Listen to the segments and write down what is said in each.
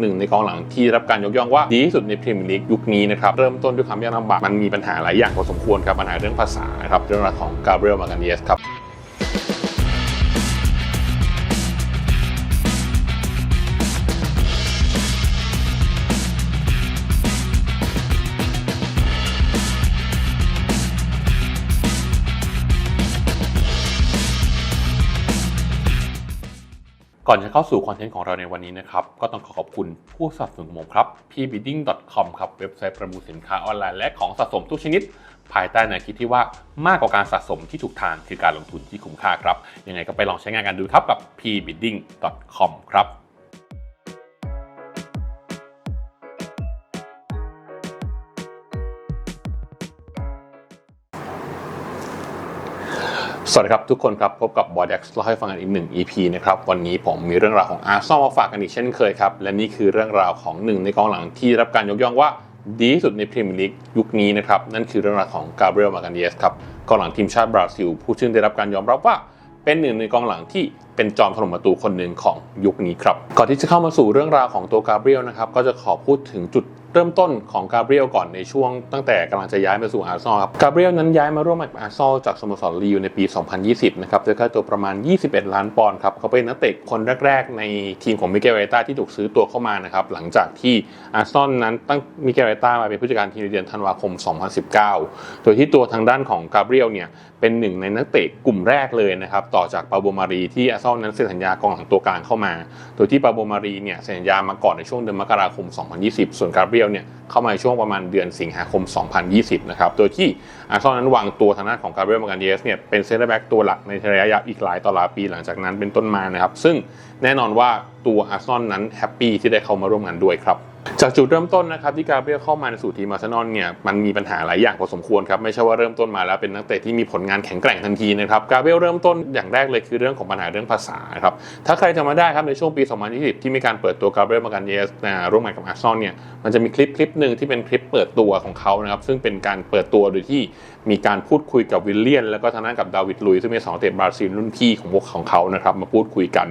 หนึ่งในกองหลังที่ได้รับการยกย่องว่าดีที่สุดในพรีเมียร์ลีกยุคนี้นะครับเริ่มต้นด้วยความยากลำบากมันมีปัญหาหลายอย่างพอสมควรครับปัญหาเรื่องภาษานะครับเรื่องราวของกาเบรียลมาการเดสครับ ก่อนจะเข้าสู่คอนเทนต์ของเราในวันนี้นะครับ ก็ต้องขอขอบคุณผู้สนับสนุนของผมครับ pbidding.com ครับเว็บไซต์ประมูลสินค้าออนไลน์และของสะสมทุกชนิด ภายใต้แนวคิดที่ว่ามากกว่าการสะสมที่ถูกทางคือการลงทุนที่คุ้มค่าครับยังไงก็ไปลองใช้งานกันดูครับกับ pbidding.com ครับ สวัสดีครับทุกคนครับ พบกับบอ d เด็กซ์เล่าให้ฟังกันอีกหนึ่ง EP นะครับ วันนี้ผมมีเรื่องราวของอาร์ซอลมาฝากกันอีกเช่นเคยครับ และนี่คือเรื่องราวของหนึ่งในกองหลังที่ได้รับการยกย่องว่าดีที่สุดในพรีเมียร์ลีกยุคนี้นะครับ นั่นคือเรื่องราวของกาเบรียลมาการเยสครับกองหลังทีมชาติบราซิล ผู้ซึ่งได้รับการยอมรับว่าเป็นหนึ่งในกองหลังที่ เป็นจอมถล่มประตูคนหนึ่งของยุคนี้ครับ ก่อนที่จะเข้ามาสู่เรื่องราวของตัวกาเบรียลนะครับก็จะขอพูดถึงจุดเริ่มต้นของกาเบรียลก่อนในช่วงตั้งแต่กำลังจะย้ายมาสู่อาร์ซอลครับ กาเบรียลนั้นย้ายมาร่วมกับอาร์ซอลจากสโมสรลีวในปี 2020 นะครับด้วยค่าตัวประมาณ 21 ล้านปอนด์ครับ เขาเป็นนักเตะคนแรก ๆ ในทีมของมิเกลเรต้าที่ถูกซื้อตัวเข้ามานะครับ หลังจากที่อาร์ซอลนั้นตั้งมิเกลเรต้ามาเป็นผู้จัดการทีมในเดือนธันวาคม 2019 โดยที่ตัวทางด้านของกาเบรียลเนี่ยเป็นหนึ่งในนักเตะกลุ่มแรกเลยนะครับต่อจากปาโบมารีที่อาร์ซอลนั้นเซ็นสัญญากองหลังตัวกลางเข้ามา โดยที่ปาโบมารีเนี่ยเซ็นสัญญามาก่อนในช่วงเดือนมกราคม 2020 ส่วนกาเบรียลเนี่ยเข้ามาในช่วงประมาณเดือนสิงหาคม 2020 นะครับ โดยที่อาร์เซนอลนั้นวางตัวทางด้านของกาเบรียลมาการเยสเนี่ยเป็นเซ็นเตอร์แบ็กตัวหลักในระยะยาวอีกหลายต่อหลายปีหลังจากนั้นเป็นต้นมานะครับ ซึ่งแน่นอนว่าตัวอาร์เซนอลนั้นแฮปปี้ที่ได้เข้ามาร่วมงานด้วยครับ จากจุดเริ่มต้นนะครับที่กาเบรียลเข้ามาในสู่ทีมอาร์เซนอลเนี่ยมันมีปัญหาหลายอย่างพอสมควรครับไม่ใช่ว่าเริ่มต้นมาแล้วเป็นนักเตะที่มีผลงานแข็งแกร่งทันทีนะครับกาเบรียลเริ่มต้นอย่างแรกเลยคือเรื่องของปัญหาเรื่องภาษาครับถ้าใครจำมาได้ครับในช่วงปี 2020 ที่มีการเปิดตัวกาเบรียลมากันเยสร่วมงานกับอาร์เซนอลเนี่ยมันจะมีคลิปคลิปหนึ่งที่เป็นคลิปเปิดตัวของเขานะครับซึ่งเป็นการเปิดตัวโดยที่ มีการพูดคุยกับวิลเลียน แล้วก็ทางด้านกับดาวิดลุยซึ่งเป็นสองเตะบราซิลรุ่นพี่ของพวกของเขานะครับมาพูดคุยกัน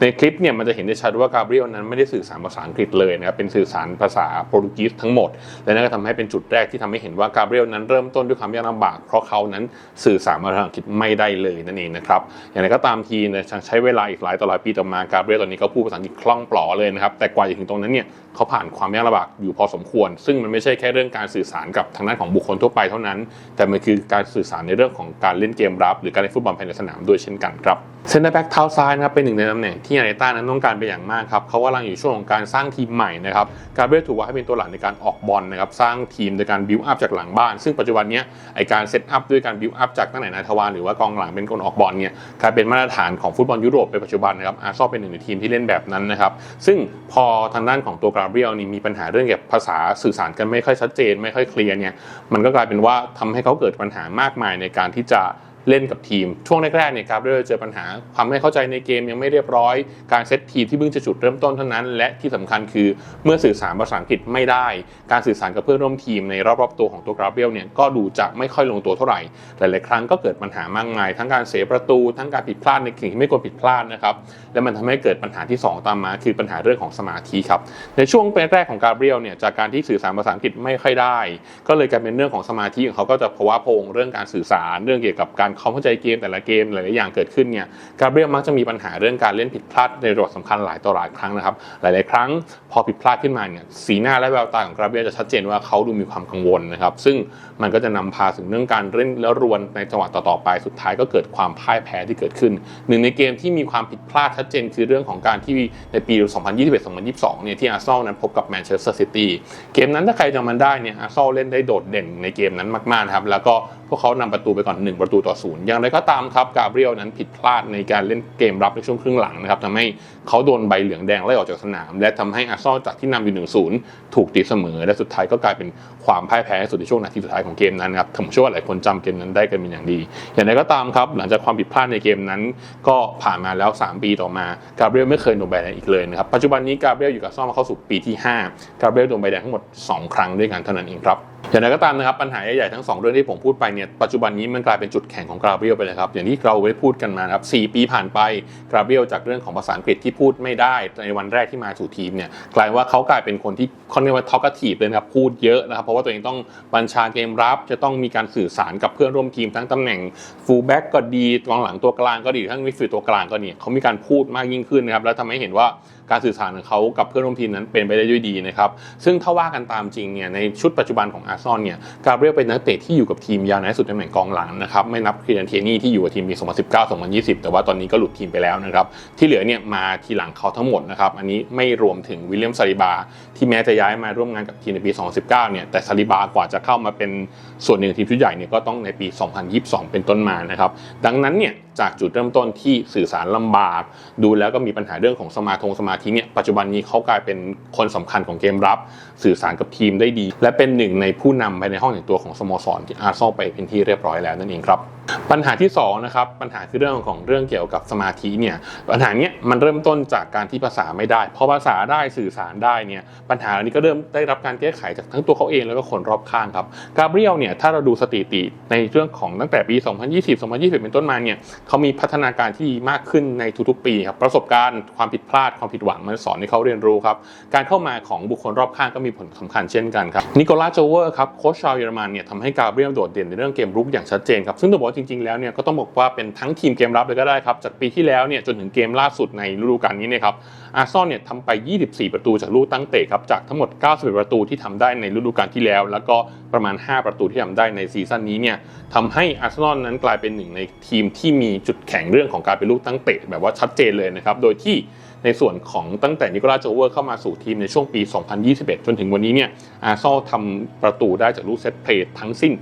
ในคลิปเนี่ยมันจะเห็นได้ชัดว่ากาเบรียลนั้นไม่ได้สื่อสารภาษาอังกฤษเลยนะครับเป็นสื่อสารภาษาโปรตุเกสทั้งหมด และนั่นก็ทำให้เป็นจุดแรกที่ทำให้เห็นว่ากาเบรียลนั้นเริ่มต้นด้วยความยากลำบาก เพราะเขานั้นสื่อสารภาษาอังกฤษไม่ได้เลยนั่นเองนะครับอย่างไรก็ตามทีเนี่ยใช้เวลาอีกหลายต่อหลายปีต่อมากาเบรียลตอนนี้ก็พูดภาษาอังกฤษคล่องปลอเลยนะครับแต่กว่าจะถึงตรงนั้นเนี่ยเขาผ่านความยากลำบากอยู่พอสมควร ซึ่งมันไม่ใช่แค่เรื่องการสื่อสารกับทางด้านของบุคคลทั่วไปเท่านั้นแต่มันคือการสื่อสารในเรื่องของการเล่นเกมรับ หรือการเล่นฟุตบอลภายในสนามด้วยเช่นกันครับเซนเตอร์แบ็กเท้าซ้ายนะครับเป็นหนึ่งในตำแหน่งที่อาร์เนต้านั้นต้องการเป็นอย่างมากครับเขากำลังอยู่ช่วงของการสร้างทีมใหม่นะครับกาเบรียลถูกว่าให้เป็นตัวหลักในการออกบอลนะครับสร้างทีมโดยการบิวอัพจากหลังบ้าน ซึ่งปัจจุบันนี้ไอการเซตอัพด้วยการบิวอัพจากตั้งแต่นายทวารหรือว่ากองหลังเป็นคนออกบอลเนี่ยกลายเป็นมาตรฐานของฟุตบอลยุโรปในปัจจุบันนะครับอาร์ซอลเป็นหนึ่งในทีมที่เล่นแบบนั้นนะครับซึ่งพอทางด้านของตัวกาเบรียลนี่มีปัญหาเรื่องเกี่ยวกับภาษาสื่อสารกันไม่ค่อยชัดเจน ไม่ค่อยเคลียร์เนี่ยมันก็กลายเป็นว่าทำให้เขาเกิดปัญหามากมายในการที่จะ เล่นกับทีม ช่วงแรกๆเนี่ยกาเบเรียลเจอปัญหาความไม่เข้าใจในเกมยังไม่เรียบร้อย การเซตทีมที่เพิ่งจะจุดเริ่มต้นเท่านั้น และที่สำคัญคือเมื่อสื่อสารภาษาอังกฤษไม่ได้ การสื่อสารกับเพื่อนร่วมทีมในรอบๆตัวของตัวกาเบรียลเนี่ยก็ดูจะไม่ค่อยลงตัวเท่าไหร่หลายๆครั้งก็เกิดปัญหามากมาย ทั้งการเสียประตู ทั้งการผิดพลาดในสิ่งที่ไม่ควรผิดพลาดนะครับและมันทำให้เกิดปัญหาที่ 2 ตามมาคือปัญหาเรื่องของสมาธิครับในช่วงแรกๆของกาเบรียลเนี่ยจากการที่สื่อสารภาษาอังกฤษไม่ค่อยได้ ก็เลยกลายเป็นเรื่องของสมาธิของเขาก็จะภาวะพงเรื่องการสื่อสารเรื่องเกี่ยวกับการเข้าใจเกมแต่ละเกมหลายๆอย่างเกิดขึ้นเนี่ยกาเบรียลมักจะมีปัญหาเรื่องการเล่นผิดพลาดในระดับสำคัญหลายต่อหลายครั้งนะครับ หลาย ๆ ครั้งพอผิดพลาดขึ้นมาเนี่ยสีหน้าและแววตาของกาเบรียลจะชัดเจนว่าเขาดูมีความกังวลนะครับ ซึ่งมันก็จะนำพาถึงเรื่องการเล่นแล้วรวนในจังหวะต่อ ๆ ไปสุดท้ายก็เกิดความพ่ายแพ้ที่เกิดขึ้น หนึ่งในเกมที่มีความผิดพลาดชัดเจน คือเรื่องของการที่ในปี 2021-2022 เนี่ยที่อาร์เซนอลนั้นพบกับแมนเชสเตอร์ซิตี้เกมนั้นถ้าใครจำมันได้เนี่ยอาร์เซนอลเล่นได้โดดเด่นในเกมนั้นมากๆนะครับแล้วก็พวกเขานำประตูไปก่อน 1 ประตูต่อศูนย์อย่างไรก็ตามครับกาเบรียลนั้นผิดพลาดในการเล่นเกมรับในช่วงครึ่งหลังนะครับทำให้เขาโดนใบเหลืองแดงไล่ออกจากสนาม และทำให้อาร์ซอลจากที่นำอยู่ 1-0 ถูกตีเสมอ และสุดท้ายก็กลายเป็นความพ่ายแพ้สุดในช่วงนาทีสุดท้ายของเกมนั้นครับผมเชื่อว่าหลายคนจำเกมนั้นได้กันเป็นอย่างดี อย่างไรก็ตามครับ หลังจากความผิดพลาดในเกมนั้น ก็ผ่านมาแล้ว 3 ปีต่อมากาเบรียลไม่เคยโดนใบแดงอีกเลยนะครับปัจจุบันนี้กาเบรียลอยู่กับซ่อมมาเข้าสู่ปีที่5กาเบรียลโดนใบแดงทั้งหมด 2 ครั้งด้วยกันเท่านั้นเองครับ อย่างไรก็ตามนะครับปัญหาใหญ่ๆทั้งสองเรื่องที่ผมพูดไปเนี่ยปัจจุบันนี้มันกลายเป็นจุดแข็งของกราเบียลไปเลยครับอย่างที่เราได้พูดกันมาครับ4ปีผ่านไปกราเบียลจากเรื่องของภาษาอังกฤษที่พูดไม่ได้ในวันแรกที่มาสู่ทีมเนี่ยกลายว่าเขากลายเป็นคนที่เขาเรียกว่าทอกทีฟเลยนะครับพูดเยอะนะครับเพราะว่าตัวเองต้องบัญชาเกมรับ จะต้องมีการสื่อสารกับเพื่อนร่วมทีมทั้งตำแหน่งฟูลแบ็กก็ดีกองหลังตัวกลางก็ดีทั้งมิดฟิลด์ตัวกลางก็เนี่ยเขามีการพูดมากยิ่งขึ้นนะครับแล้วทำให้เห็นว่า การสื่อสารของเขากับเพื่อนร่วมทีมนั้นเป็นไปได้ด้วยดีนะครับซึ่งถ้าว่ากันตามจริงเนี่ยในชุดปัจจุบันของอาร์ซอนเนี่ยกาเบรียลเป็นนักเตะที่อยู่กับทีมยาวนานสุดในตำแหน่งกองหลังนะครับไม่นับครีดันเทนี่ที่อยู่กับทีมปี 2019 2020 แต่ว่าตอนนี้ก็หลุดทีมไปแล้วนะครับที่เหลือเนี่ยมาทีหลังเขาทั้งหมดนะครับอันนี้ไม่รวมถึงวิลเลียมซาลิบาที่แม้จะย้ายมาร่วมงานกับทีมในปี 2019 เนี่ยแต่ซาลิบากว่าจะเข้ามาเป็นส่วนหนึ่งของทีมชุดใหญ่เนี่ยก็ต้องในปี 2022 เป็นต้นมานะครับดังนั้นเนี่ย จากจุดเริ่มต้นที่สื่อสารลำบาก ดูแล้วก็มีปัญหาเรื่องของสมาธงสมาธิเนี่ยปัจจุบันนี้เขากลายเป็นคนสำคัญของเกมรับ สื่อสารกับทีมได้ดี และเป็นหนึ่งในผู้นำภายในห้องแต่งตัวของสโมสรที่อาร์ซอลไปเป็นที่เรียบร้อยแล้วนั่นเองครับปัญหาที่สองนะครับปัญหาคือเรื่องของเรื่องเกี่ยวกับสมาธิเนี่ยปัญหาเนี้ยมันเริ่มต้นจากการที่ภาษาไม่ได้พอภาษาได้สื่อสารได้เนี่ยปัญหาเหล่านี้ก็เริ่มได้รับการแก้ไขจากทั้งตัวเขาเองแล้วก็คนรอบข้างครับกาเบรียลเนี่ยถ้าเราดูสถิติในเรื่องของตั้งแต่ปี 2020 2020 เป็นต้นมาเนี่ยเขามีพัฒนาการที่ดีมากขึ้นในทุกๆ ปีครับประสบการณ์ความผิดพลาดความผิดหวังมันสอนให้เขาเรียนรู้ครับการเข้ามาของบุคคลรอบข้างก็มีผลสำคัญเช่นกันครับนิโคลัสโจเวอร์ครับโค้ชชาวเยอรมันเนี่ยทำให้กาเบรียลโดดเด่นในเรื่องเกมรุกอย่างชัดเจนครับซึ่งต้องบอกจริงๆแล้วเนี่ยก็ต้องบอกว่าเป็นทั้งทีมเกมรับเลยก็ได้ครับจากปีที่แล้วเนี่ยจนถึงเกมล่าสุดในฤดูกาลนี้เนี่ยครับอาร์ซอนเนี่ยทำไป 24 ประตูจากลูกตั้งเตะครับจากทั้งหมด 91 ประตูที่ทำได้ในฤดูกาลที่แล้ว แล้วก็ประมาณ 5 ประตูที่ทำได้ในซีซั่นนี้เนี่ยทำให้อาร์เซนอลนั้นกลายเป็นหนึ่งในทีมที่มีจุดแข็งเรื่องของการเป็นลูกตั้งเตะแบบว่าชัดเจนเลยนะครับ โดยที่ในส่วนของตั้งแต่นิโคลัสโจเวอร์เข้ามาสู่ทีมในช่วงปี 2021 จนถึงวันนี้เนี่ยอาร์ซอลทำประตูได้จากลูกเซตเพลย์ทั้งสิ้น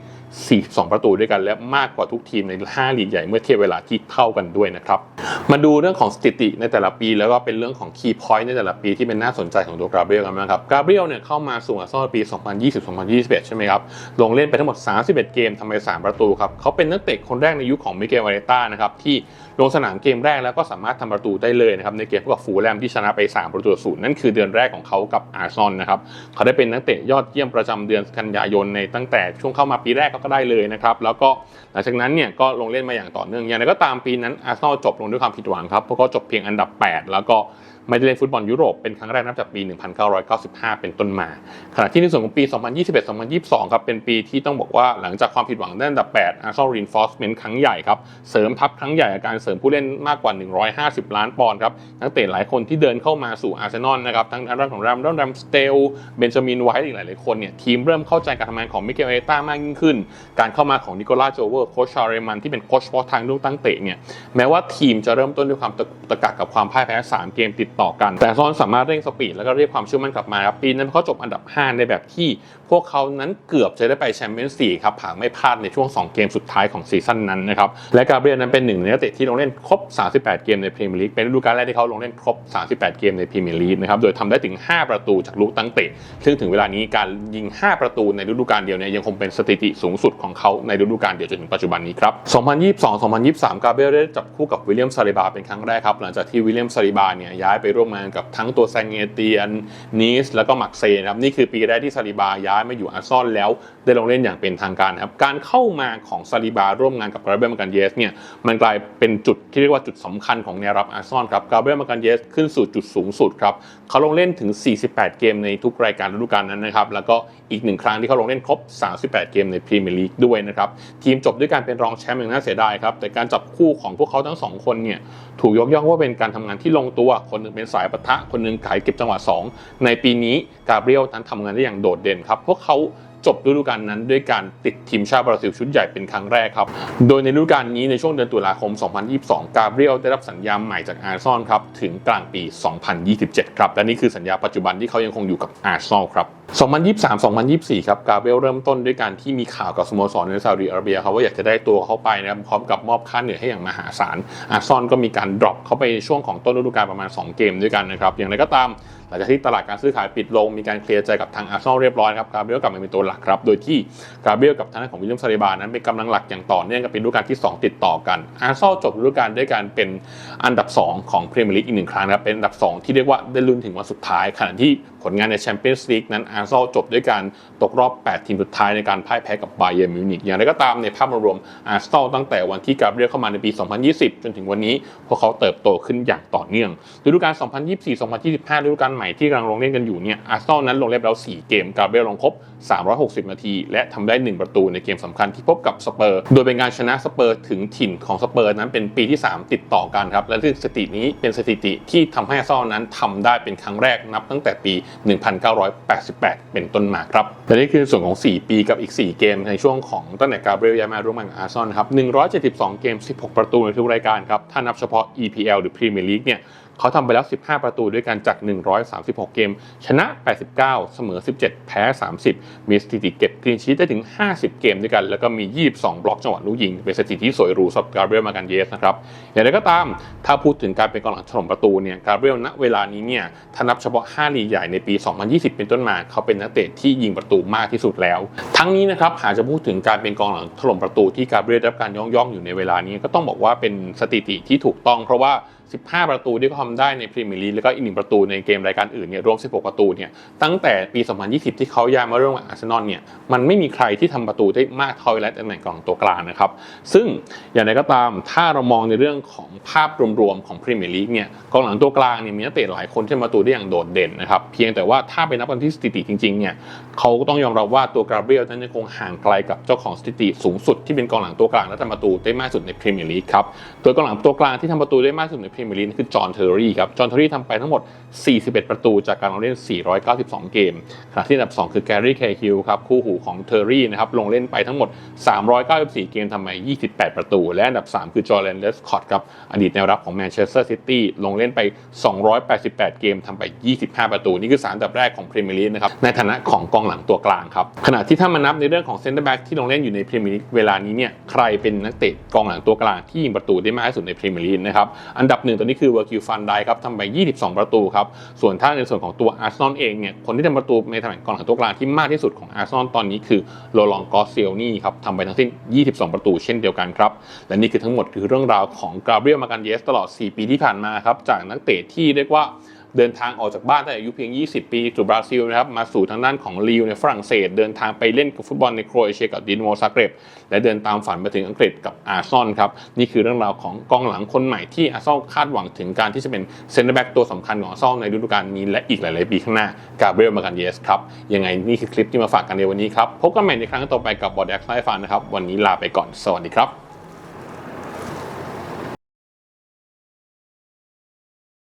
42 ประตูด้วยกันและมากกว่าทุกทีมใน 5 ลีกใหญ่เมื่อเทียบเวลาที่เท่ากันด้วยนะครับ มาดูเรื่องของสถิติในแต่ละปี แล้วก็เป็นเรื่องของคีย์พอยต์ในแต่ละปีที่เป็นน่าสนใจของตัวกราเบรียลกันนะครับกราเบรียลเนี่ยเข้ามาสู่อาร์เซนอลปี 2020-2021 ใช่ไหมครับ ลงเล่นไปทั้งหมด 31 เกมทำไป 3 ประตูครับ เขาเป็นนักเตะคนแรกในยุคของมิเกลวาเรต้านะครับที่ลงสนามเกมแรกแล้วก็สามารถทำประตูได้เลยนะครับในเกมพบกับฟูลแลมที่ชนะไป 3 ประตูศูนย์นั่นคือเดือนแรกของเขากับอาร์ซอนนะครับเขาได้เป็นนักเตะยอดเยี่ยมประจำเดือนกันยายนในตั้งแต่ช่วงเข้ามาปีแรกก็ได้เลยนะครับ แล้วก็หลังจากนั้นเนี่ยก็ลงเล่นมาอย่างต่อเนื่องอย่างไรก็ตามปีนั้นอาร์เซนอลจบลงด้วยความผิดหวังครับเพราะก็จบเพียงอันดับ 8 แล้วก็ ไม่ได้เล่นฟุตบอลยุโรปเป็นครั้งแรกนับจากปี 1995 เป็นต้นมา ขณะที่ในส่วนของปี 2021-2022 ครับ เป็นปีที่ต้องบอกว่าหลังจากความผิดหวังด้านอันดับ 8 Arsenal Reinforcement ครั้งใหญ่ครับ เสริมทัพครั้งใหญ่กับการเสริมผู้เล่นมากกว่า 150 ล้านปอนด์ครับ นักเตะหลายคนที่เดินเข้ามาสู่อาร์เซนอลนะครับ ทั้งทางด้านของแรมดอนแรมสเตล เบนจามินไวท์อีกหลาย ๆ คนเนี่ย ทีมเริ่มเข้าใจการทำงานของมิเกลเอต้ามากยิ่งขึ้น การเข้ามาของนิโคลัสโจเวอร์ โคชชาเรมันที่เป็นโคชเฉพาะทางลูกตั้งเตะเนี่ย แม้ว่าทีมจะเริ่มต้นด้วยความตะกักกับความพ่ายแพ้ 3 เกมติดต่อกัน แต่ซอนสามารถเร่งสปีดแล้วก็เรียกความเชื่อมั่นกลับมาครับปีนั้นเขาจบอันดับ 5 ในแบบที่ พวกเขานั้นเกือบจะได้ไปแชมเปี้ยนส์ลีกครับหากไม่พลาดในช่วง 2 เกมสุดท้ายของซีซั่นนั้นนะครับและกาเบรียลนั้นเป็นหนึ่งในนักเตะที่ลงเล่นครบ 38 เกมในพรีเมียร์ลีกเป็นฤดูกาลแรกที่เขาลงเล่นครบ 38 เกมในพรีเมียร์ลีกนะครับโดยทำได้ถึง 5 ประตูจากลูกตั้งเตะ ซึ่งถึงเวลานี้การยิง 5 ประตูในฤดูกาลเดียวเนี่ยยังคงเป็นสถิติสูงสุดของเขาในฤดูกาลเดียวจนถึงปัจจุบันนี้ครับ 2022-2023 กาเบรียลได้จับคู่กับวิลเลียมซาลิบาเป็นครั้งแรกครับหลังจากที่วิลเลียมซาลิบาเนี่ยย้ายไปไปร่วมงานกับทั้งตัวแซงเงเตียนนีสแล้วก็มักเซนะครับนี่คือปีแรกที่ซาลิบาย้ายมาอยู่อาร์ซอนแล้วได้ลงเล่นอย่างเป็นทางการครับการเข้ามาของซาลิบาร่วมงานกับกาเบรียลมากันเยสเนี่ยมันกลายเป็นจุดที่เรียกว่าจุดสำคัญของแนวรับอาร์ซอนครับกาเบรียลมากันเยสขึ้นสู่จุดสูงสุดครับเขาลงเล่นถึง 48 เกมในทุกรายการฤดูกาลนั้นนะครับแล้วก็อีกหนึ่งครั้งที่เขาลงเล่นครบ 38 เกมในพรีเมียร์ลีกด้วยนะครับทีมจบด้วยการเป็นรองแชมป์อย่างน่าเสียดายครับแต่การจับคู่ของพวกเขาทั้งสองคนเนี่ยถูกยกย่องว่าเป็นการทำงานที่ลงตัวคนนึงเป็นสายปะทะคนหนึ่งขายเก็บจังหวะ 2 ในปีนี้กาเบรียลนั้นทำงานได้อย่างโดดเด่นครับ พวกเขาจบฤดูกาลนั้นด้วยการติดทีมชาติบราซิลชุดใหญ่เป็นครั้งแรกครับ โดยในฤดูกาลนี้ในช่วงเดือนตุลาคม 2022 กาเบรียลได้รับสัญญาใหม่จากอาร์ซอนครับ ถึงกลางปี 2027 ครับ และนี่คือสัญญาปัจจุบันที่เขายังคงอยู่กับอาร์ซอลครับ2023-2024 ครับกาเบลเริ่มต้นด้วยการที่มีข่าวกับสโมสรในซาอุดิอาระเบียครับว่าอยากจะได้ตัวเขาไปนะครับพร้อมกับมอบค่าเหนื่อยให้อย่างมหาศาลอาร์ซอนก็มีการดรอปเข้าไปในช่วงของต้นฤดูกาลประมาณ 2 เกมด้วยกันนะครับอย่างไรก็ตามหลังจากที่ตลาดการซื้อขายปิดลงมีการเคลียร์ใจกับทางอาร์ซอลเรียบร้อยครับกาเบลกลับมาเป็นตัวหลักครับโดยที่กาเบลกับทางด้านของวิลเลียมซาลิบานั้นเป็นกำลังหลักอย่างต่อเนื่องกับเป็นฤดูกาลที่ 2 ติดต่อกันอาร์ซอลจบฤดูกาลด้วยการเป็นอันดับ 2 ของพรีเมียร์ลีกอีกหนึ่งครั้งนะครับเป็นอันดับ 2 ที่เรียกว่าได้ลุ้นถึงวันสุดท้ายขณะที่ ผลงานในแชมเปี้ยนส์ลีกนั้นอาร์เซนอลจบด้วยการตกรอบ 8 ทีมสุดท้ายในการพ่ายแพ้กับไบเยร์มิวนิกอย่างไรก็ตามในภาพรวมอาร์เซนอลตั้งแต่วันที่กาเบรียลเข้ามาในปี 2020 จนถึงวันนี้ พวกเขาเติบโตขึ้นอย่างต่อเนื่องฤดูกาล 2024-2025ฤดูกาลใหม่ที่กำลังลงเล่นกันอยู่เนี่ยอาร์เซนอลนั้นลงเล่นแล้ว 4 เกมกาเบรียลลงครบ 360 นาที และทำได้ 1 ประตูในเกมสำคัญที่พบกับสเปอร์ โดยเป็นการชนะสเปอร์ถึงถิ่นของสเปอร์นั้นเป็นปีที่ 3 ติดต่อกันครับและซึ่งสถิตินี้เป็นสถิติที่ทำให้อาร์เซนอลนั้นทำได้เป็นครั้งแรกนับตั้งแต่ปี1988 เป็นต้นมาครับและนี่คือส่วนของ 4 ปีกับอีก 4 เกมในช่วงของตั้งแต่กาเบรียลย้ายมาร่วมงานกับอาร์ซอนครับ172 เกม 16 ประตูในทุกรายการครับถ้านับเฉพาะ EPL หรือ Premier League เนี่ย เขาทำไปแล้ว 15 ประตูด้วยกันจาก 136 เกม ชนะ 89 เสมอ 17 แพ้ 30 มีสถิติเก็บกรีนชีตได้ถึง 50 เกมด้วยกัน แล้วก็มี 22 บล็อกจังหวะลูกยิง เป็นสถิติที่สวยหรูสำหรับกาเบรียลมากันเยสนะครับ อย่างไรก็ตาม ถ้าพูดถึงการเป็นกองหลังถล่มประตูเนี่ยกาเบรียลณเวลานี้เนี่ยถ้านับเฉพาะ 5 ลีกใหญ่ในปี 2020 เป็นต้นมา เขาเป็นนักเตะที่ยิงประตูมากที่สุดแล้ว ทั้งนี้นะครับหากจะพูดถึงการเป็นกองหลังถล่มประตูที่กาเบรียลได้รับการย่องย่องอยู่ในเวลานี้ก็ต้องบอกว่าเป็นสถิติที่ถูกต้องเพราะว่า 15 ประตูที่เขาทำได้ในพรีเมียร์ลีกแล้วก็อีกหนึ่งประตูในเกมรายการอื่นเนี่ยรวม 16 ประตูเนี่ยตั้งแต่ปี 2020 ที่เขาย้ายมาร่วมกับอาร์เซนอลเนี่ยมันไม่มีใครที่ทำประตูได้มากเท่าและตำแหน่งกองตัวกลางนะครับ ซึ่งอย่างไรก็ตามถ้าเรามองในเรื่องของภาพรวมๆของพรีเมียร์ลีกเนี่ยกองหลังตัวกลางเนี่ยมีนักเตะหลายคนที่ทำประตูได้อย่างโดดเด่นนะครับเพียงแต่ว่าถ้าไปนับกันที่สถิติจริงๆเนี่ยเขาก็ต้องยอมรับว่าตัวกราเบรียลนั้นยังคงห่างไกลกับเจ้าของสถิติสูงสุดที่เป็นกองหลังตัวกลางและทำประตูได้มากสุดในพรีเมียร์ลีกครับตัวกองหลังตัวกลางที่ทำประตูได้มากสุดในพรีเมียร์ลีกคือจอห์นเทอร์รี่ครับจอห์นเทอร์รี่ทำไปทั้งหมด 41 ประตูจากการลงเล่น 492 เกมขณะที่อันดับ 2 คือแกรี่เคฮิลครับคู่หูของเทอร์รี่นะครับลงเล่นไปทั้งหมด 394 เกมทำไป28 ประตู และอันดับ 3 คือจอร์แดนเลสคอตครับอดีตแนวรับของแมนเชสเตอร์ซิตี้ลงเล่นไป 288 เกมทำไป 25 ประตู นี่คือ3อันดับแรกของพรีเมียร์ลีกนะครับในฐานะของกองหลังตัวกลางครับขณะที่ถ้ามานับในเรื่องของเซนเตอร์แบ็กที่ลงเล่นอยู่ในพรีเมียร์ลีกเวลานี้เนี่ยใครเป็นนักเตะกองหลังตัวกลางที่ยิงประตูได้มากที่สุดในพรีเมียร์ลีกนะครับอันดับหนึ่งตอนนี้คือเวอร์กิลฟันได้ครับทำไป 22 ประตูครับส่วนถ้าในส่วนของตัวอาร์เซนอลเองเนี่ยคนที่ทำประตูในตำแหน่งกองหลังตัวกลางที่มากที่สุดของอาร์เซนอลตอนนี้คือโรลองกอสเซลนี่ครับทำไปทั้งสิ้น 22 ประตูเช่นเดียวกันครับและนี่คือทั้งหมดคือเรื่องราวของกาเบรียลมาการเยสตลอด 4 ปีที่ผ่านมาครับจากนักเตะที่เรียกว่า เดินทางออกจากบ้านตั้งแต่อายุเพียง 20 ปีสู่บราซิลนะครับมาสู่ทางด้านของลีวในฝรั่งเศส เดินทางไปเล่นกับฟุตบอลในโครเอเชียกับดินโมซาเกรบและเดินตามฝันมาถึงอังกฤษกับอาร์ซอนครับนี่คือเรื่องราวของกองหลังคนใหม่ที่อาร์ซอนคาดหวังถึงการที่จะเป็นเซนเตอร์แบ็กตัวสำคัญของอาร์ซอนในฤดูกาลนี้และอีกหลาย ๆ ปีข้างหน้ากาเบรียลมากันเยสครับยังไงนี่คือคลิปที่มาฝากกันในวันนี้ครับพบกันใหม่ในครั้งต่อไปกับบอดแอคไลฟ์ฟันนะครับวันนี้ลาไปก่อนสวัสดีครับ